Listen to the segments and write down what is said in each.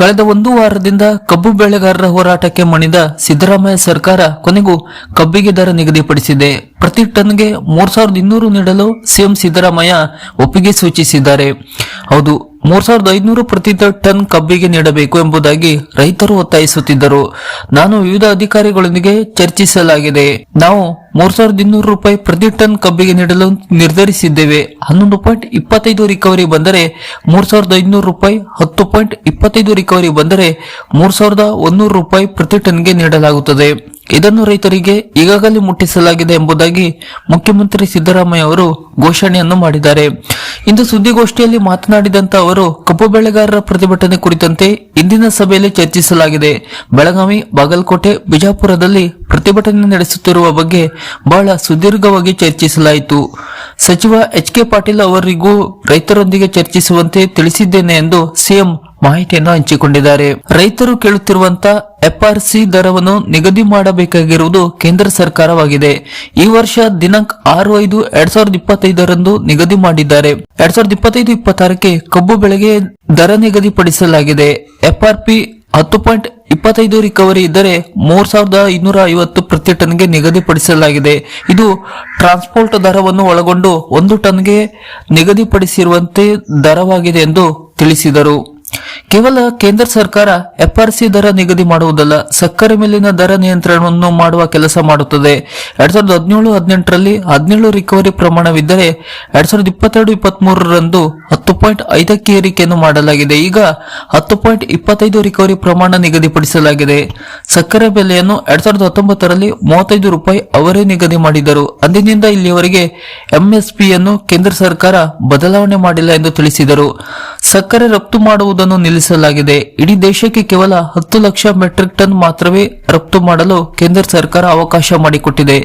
ಕಳೆದ ಒಂದು ವಾರದಿಂದ ಕಬ್ಬು ಬೆಳೆಗಾರರ ಹೋರಾಟಕ್ಕೆ ಮಣಿದ ಸಿದ್ದರಾಮಯ್ಯ ಸರ್ಕಾರ ಕೊನೆಗೂ ಕಬ್ಬಿಗೆ ದರ ನಿಗದಿಪಡಿಸಿದೆ. ಪ್ರತಿ ಟನ್ಗೆ ಮೂರ್ ಸಾವಿರದ ಇನ್ನೂರು ನೀಡಲು ಸಿಎಂ ಸಿದ್ದರಾಮಯ್ಯ ಒಪ್ಪಿಗೆ ಸೂಚಿಸಿದ್ದಾರೆ. ಹೌದು ಮೂರ್ ಸಾವಿರದ ಐದುನೂರು ಪ್ರತಿ ಟನ್ ಕಬ್ಬಿಗೆ ನೀಡಬೇಕು ಎಂಬುದಾಗಿ ರೈತರು ಒತ್ತಾಯಿಸುತ್ತಿದ್ದರು. ನಾನು ವಿವಿಧ ಅಧಿಕಾರಿಗಳೊಂದಿಗೆ ಚರ್ಚಿಸಲಾಗಿದೆ. ನಾವು ಮೂರ್ ಸಾವಿರದ ಇನ್ನೂರು ರೂಪಾಯಿ ಪ್ರತಿ ಟನ್ ಕಬ್ಬಿಗೆ ನೀಡಲು ನಿರ್ಧರಿಸಿದ್ದೇವೆ. ಹನ್ನೊಂದು ಪಾಯಿಂಟ್ ಇಪ್ಪತ್ತೈದು ರಿಕವರಿ ಬಂದರೆ ಮೂರ್ ಸಾವಿರದ ಐದುನೂರು ರೂಪಾಯಿ, ಹತ್ತು ಪಾಯಿಂಟ್ ಇಪ್ಪತ್ತೈದು ರಿಕವರಿ ಬಂದರೆ ಮೂರ್ ಸಾವಿರದ ಒಂದೂರು ರೂಪಾಯಿ ಪ್ರತಿ ಟನ್ಗೆ ನೀಡಲಾಗುತ್ತದೆ. ಇದನ್ನು ರೈತರಿಗೆ ಈಗಾಗಲೇ ಮುಟ್ಟಿಸಲಾಗಿದೆ ಎಂಬುದಾಗಿ ಮುಖ್ಯಮಂತ್ರಿ ಸಿದ್ದರಾಮಯ್ಯ ಅವರು ಘೋಷಣೆಯನ್ನು ಮಾಡಿದ್ದಾರೆ. ಇಂದು ಸುದ್ದಿಗೋಷ್ಠಿಯಲ್ಲಿ ಮಾತನಾಡಿದಂತ ಅವರು, ಕಬ್ಬು ಬೆಳೆಗಾರರ ಪ್ರತಿಭಟನೆ ಕುರಿತಂತೆ ಇಂದಿನ ಸಭೆಯಲ್ಲಿ ಚರ್ಚಿಸಲಾಗಿದೆ. ಬೆಳಗಾವಿ, ಬಾಗಲಕೋಟೆ, ಬಿಜಾಪುರದಲ್ಲಿ ಪ್ರತಿಭಟನೆ ನಡೆಸುತ್ತಿರುವ ಬಗ್ಗೆ ಬಹಳ ಸುದೀರ್ಘವಾಗಿ ಚರ್ಚಿಸಲಾಯಿತು. ಸಚಿವ ಎಚ್ ಕೆ ಪಾಟೀಲ್ ಅವರಿಗೂ ರೈತರೊಂದಿಗೆ ಚರ್ಚಿಸುವಂತೆ ತಿಳಿಸಿದ್ದೇನೆ ಎಂದು ಸಿಎಂ ಮಾಹಿತಿಯನ್ನು ಹಂಚಿಕೊಂಡಿದ್ದಾರೆ. ರೈತರು ಕೇಳುತ್ತಿರುವಂತ ಎಫ್ಆರ್ಸಿ ದರವನ್ನು ನಿಗದಿ ಮಾಡಬೇಕಾಗಿರುವುದು ಕೇಂದ್ರ ಸರ್ಕಾರವಾಗಿದೆ. ಈ ವರ್ಷ ದಿನಾಂಕ ಆರು ಐದು ಎರಡ್ ಸಾವಿರದ ಇಪ್ಪತ್ತೈದರಂದು ನಿಗದಿ ಮಾಡಿದ್ದಾರೆ. ಎರಡ್ ಸಾವಿರದ ಇಪ್ಪತ್ತೈದು ಇಪ್ಪತ್ತಾರಕ್ಕೆ ಕಬ್ಬು ಬೆಳೆಗೆ ದರ ನಿಗದಿಪಡಿಸಲಾಗಿದೆ. ಎಫ್ಆರ್ಪಿ ಹತ್ತು ಪಾಯಿಂಟ್ ಇಪ್ಪತ್ತೈದು ರಿಕವರಿ ಇದ್ದರೆ ಮೂರ್ ಸಾವಿರದ ಐನೂರ ಐವತ್ತು ಪ್ರತಿ ಟನ್ಗೆ ನಿಗದಿಪಡಿಸಲಾಗಿದೆ. ಇದು ಟ್ರಾನ್ಸ್ಪೋರ್ಟ್ ದರವನ್ನು ಒಳಗೊಂಡು ಒಂದು ಟನ್ಗೆ ನಿಗದಿಪಡಿಸಿರುವಂತೆ ದರವಾಗಿದೆ ಎಂದು ತಿಳಿಸಿದರು. ಕೇವಲ ಕೇಂದ್ರ ಸರ್ಕಾರ ಎಫ್ಆರ್ಸಿ ದರ ನಿಗದಿ ಮಾಡುವುದಲ್ಲ, ಸಕ್ಕರೆ ಮೇಲಿನ ದರ ನಿಯಂತ್ರಣವನ್ನು ಮಾಡುವ ಕೆಲಸ ಮಾಡುತ್ತದೆ. ಎರಡ್ ಸಾವಿರದ ಹದಿನೇಳು, ಹದಿನೆಂಟರಲ್ಲಿ ಹದಿನೇಳು ರಿಕವರಿ ಪ್ರಮಾಣವಿದ್ದರೆ ಎರಡ್ ಸಾವಿರದ ಇಪ್ಪತ್ತೆರಡು ಇಪ್ಪತ್ತ್ ಮೂರರಂದು ಹತ್ತು ಪಾಯಿಂಟ್ ಐದಕ್ಕೆ ಏರಿಕೆಯನ್ನು ಮಾಡಲಾಗಿದೆ. ಈಗ ಹತ್ತು ಪಾಯಿಂಟ್ ಇಪ್ಪತ್ತೈದು ರಿಕವರಿ ಪ್ರಮಾಣ ನಿಗದಿಪಡಿಸಲಾಗಿದೆ. ಸಕ್ಕರೆ ಬೆಲೆಯನ್ನು ಎರಡ್ ಸಾವಿರದ ಹತ್ತೊಂಬತ್ತರಲ್ಲಿ ಮೂವತ್ತೈದು ರೂಪಾಯಿ ಅವರೇ ನಿಗದಿ ಮಾಡಿದರು. ಅಂದಿನಿಂದ ಇಲ್ಲಿಯವರೆಗೆ ಎಂಎಸ್ಪಿಯನ್ನು ಕೇಂದ್ರ ಸರ್ಕಾರ ಬದಲಾವಣೆ ಮಾಡಿಲ್ಲ ಎಂದು ತಿಳಿಸಿದರು. ಸಕ್ಕರೆ ರಫ್ತು ಮಾಡುವುದನ್ನು ನಿಲ್ಲಿಸಲಾಗಿದೆ. ಇಡೀ ದೇಶಕ್ಕೆ ಕೇವಲ ಹತ್ತು ಲಕ್ಷ ಮೆಟ್ರಿಕ್ ಟನ್ ಮಾತ್ರವೇ ರಫ್ತು ಮಾಡಲು ಕೇಂದ್ರ ಸರ್ಕಾರ ಅವಕಾಶ ಮಾಡಿಕೊಟ್ಟಿದೆ.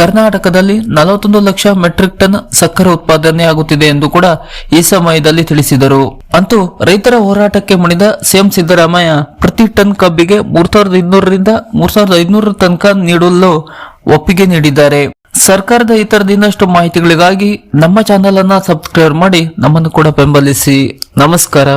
ಕರ್ನಾಟಕದಲ್ಲಿ ನಲವತ್ತೊಂದು ಲಕ್ಷ ಮೆಟ್ರಿಕ್ ಟನ್ ಸಕ್ಕರೆ ಉತ್ಪಾದನೆಯಾಗುತ್ತಿದೆ ಎಂದು ಕೂಡ ಈ ಸಮಯದಲ್ಲಿ ತಿಳಿಸಿದರು. ಅಂತೂ ರೈತರ ಹೋರಾಟಕ್ಕೆ ಮಣಿದ ಸಿಎಂ ಸಿದ್ದರಾಮಯ್ಯ ಪ್ರತಿ ಟನ್ ಕಬ್ಬಿಗೆ ಮೂರ್ ಸಾವಿರದ ಇನ್ನೂರರಿಂದ ಮೂರ್ ಸಾವಿರದ ಐನೂರ ತನಕ ನೀಡಲು ಒಪ್ಪಿಗೆ ನೀಡಿದ್ದಾರೆ. ಸರ್ಕಾರದ ಇತರ ಇನ್ನಷ್ಟು ಮಾಹಿತಿಗಳಿಗಾಗಿ ನಮ್ಮ ಚಾನೆಲ್ ಅನ್ನ ಸಬ್ಸ್ಕ್ರೈಬ್ ಮಾಡಿ ನಮ್ಮನ್ನು ಕೂಡ ಬೆಂಬಲಿಸಿ. ನಮಸ್ಕಾರ.